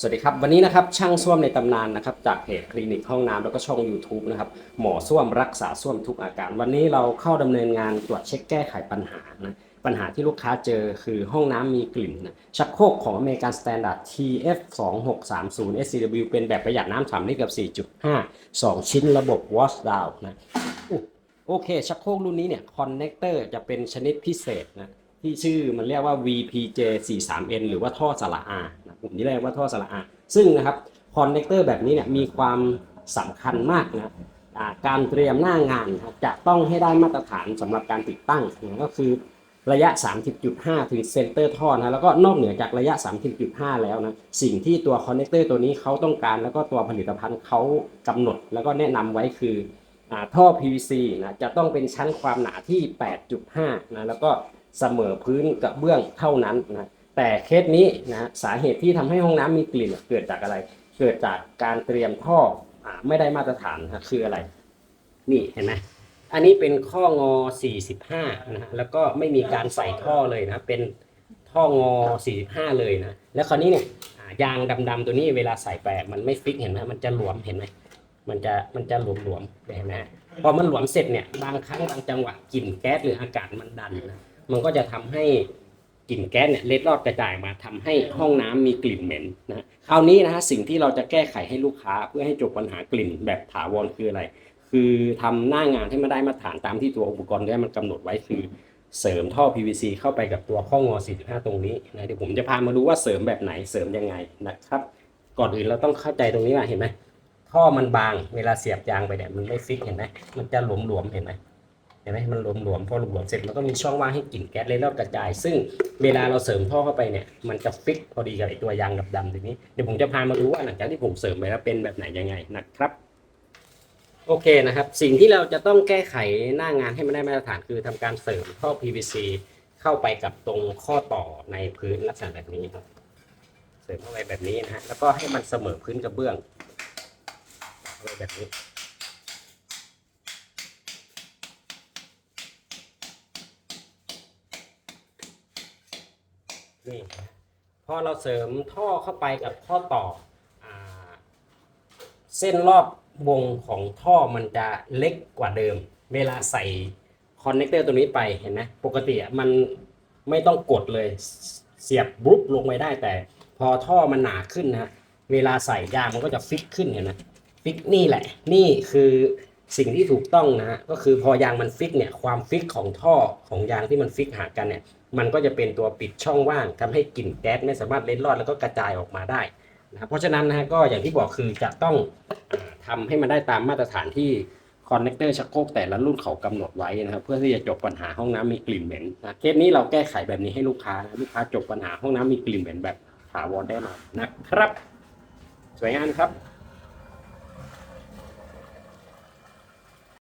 สวัสดีครับ วันนี้นะครับช่างส้วมในตำนานนะครับจากเพจคลินิกห้องน้ำแล้วก็ช่อง YouTube นะครับหมอส้วมรักษาส้วมทุกอาการ วันนี้เราเข้าดำเนินงานตรวจเช็คแก้ไขปัญหานะปัญหาที่ลูกค้าเจอคือห้องน้ำมีกลิ่นนะชักโครกของอเมริกันสแตนดาร์ด TF 2 6 3 0 SCW เป็นแบบประหยัดน้ำสามลิตรกับ 4.5 2 ชิ้นระบบ wash down นะโอเค ชักโครกรุ่นนี้เนี่ยคอนเนคเตอร์จะเป็นชนิดพิเศษนะที่ชื่อมันเรียกว่า VPJ 43N หรือว่าท่อสระอา นะผมนี่เรียกว่าท่อสระอาซึ่งนะครับคอนเนคเตอร์แบบนี้เนี่ยมีความสำคัญมากนะการเตรียมหน้างานจะต้องให้ได้มาตรฐานสำหรับการติดตั้งก็คือระยะ 30.5 ถึงเซนเตอร์ท่อนะแล้วก็นอกเหนือจากระยะ 30.5 แล้วนะสิ่งที่ตัวคอนเนคเตอร์ตัวนี้เขาต้องการแล้วก็ตัวผลิตภัณฑ์เขากำหนด แล้วก็แนะนำไว้คืออท่อ PVC นะจะต้องเป็นชั้นความหนาที่ 8.5 นะแล้วก็เสมอพื้นกับเบื้องเท่านั้นนะ แต่เคสนี้นะสาเหตุที่ทำให้ห้องน้ำมีกลิ่นเกิดจากอะไร เกิดจากการเตรียมท่ออไม่ได้มาตรฐานนะคืออะไร นี่เห็นไหมอันนี้เป็นข้องอ 45นะฮะแล้วก็ไม่มีการใส่ท่อเลยนะเป็นท่องอ 45 เลยนะแล้วคราวนี้เนี่ยยางดำๆตัวนี้เวลาใส่ไปมันไม่ฟิกเห็นไหมมันจะหลวมเห็นไหมมันจะมันจะหลวมๆเห็นไหมพอมันหลวมเสร็จเนี่ยบางครั้งบางจังหวะกลิ่นแก๊สหรืออากาศมันดันนะมันก็จะทำให้ กลิ่นแก๊สเนี่ยเล็ดลอดกระจายมาทำให้ห้องน้ำมีกลิ่นเหม็นนะคราวนี้นะฮะสิ่งที่เราจะแก้ไขให้ลูกค้าเพื่อให้จบปัญหากลิ่นแบบถาวรคืออะไร คือทำหน้างานให้มันได้มาตรฐานตามที่ตัวอุปกรณ์ได้มันกำหนดไว้คือเสริมท่อ PVC เข้าไปกับตัวข้องอ 45 ตรงนี้นะเดี๋ยวผมจะพามาดูว่าเสริมแบบไหนเสริมยังไงนะครับ ก่อนอื่นเราต้องเข้าใจตรงนี้ว่าเห็นไหมท่อมันบางเวลาเสียบยางไปเนี่ยมันไม่ฟิกเห็นไหมมันจะหลวมๆเห็นไหม ห็นไหมมันหลวมๆพอหลวมๆเสร็จมันก็มีช่องว่างให้กลิ่นแก๊สเลยรอดกระจาย ซึ่งเวลาเราเสริมท่อเข้าไปเนี่ย มันจะฟิกพอดีกับไอตัวยางดำๆตรงนี้ เดี๋ยวผมจะพามาดูว่าหลังจากที่ผมเสริมไปแล้วเป็นแบบไหนยังไงนะครับ โอเคนะครับ สิ่งที่เราจะต้องแก้ไขหน้างานให้มันได้มาตรฐานคือทำการเสริมท่อ PVC เข้าไปกับตรงข้อต่อในพื้นลักษณะแบบนี้ครับ เสริมเข้าไปแบบนี้นะฮะ แล้วก็ให้มันเสมอพื้นกระเบื้องเข้าไปแบบนี้ นี่นะพอเราเสริมท่อเข้าไปกับข้อต่ออเส้นรอบวงของท่อมันจะเล็กกว่าเดิม เวลาใส่คอนเนคเตอร์ตัวนี้ไปเห็นไหมปกติอะมันไม่ต้องกดเลยเสียบบุ๊บลงไปได้แต่ พอท่อมันหนาขึ้นนะฮะเวลาใส่ยางมันก็จะฟิกขึ้นเห็นไหมฟิกนี่แหละ นี่คือ สิ่งที่ถูกต้องนะฮะก็คือพอยางมันฟิกเนี่ยความฟิกของท่อของยางที่มันฟิกหากันเนี่ยมันก็จะเป็นตัวปิดช่องว่างทำให้กลิ่นแก๊สไม่สามารถเล็ดลอดแล้วก็กระจายออกมาได้นะครับเพราะฉะนั้นนะฮะก็อย่างที่บอกคือจะต้องอาทำให้มันได้ตามมาตรฐานที่คอนเนคเตอร์ชักโครกแต่ละรุ่นเขากำหนดไว้นะครับเพื่อที่จะจบปัญหาห้องน้ำมีกลิ่นเหม็นนะเคสนี้เราแก้ไขแบบนี้ให้ลูกค้านะลูกค้าจบปัญหาห้องน้ำมีกลิ่นเหม็นแบบถาวรได้นอนนะครับ สวยงามครับ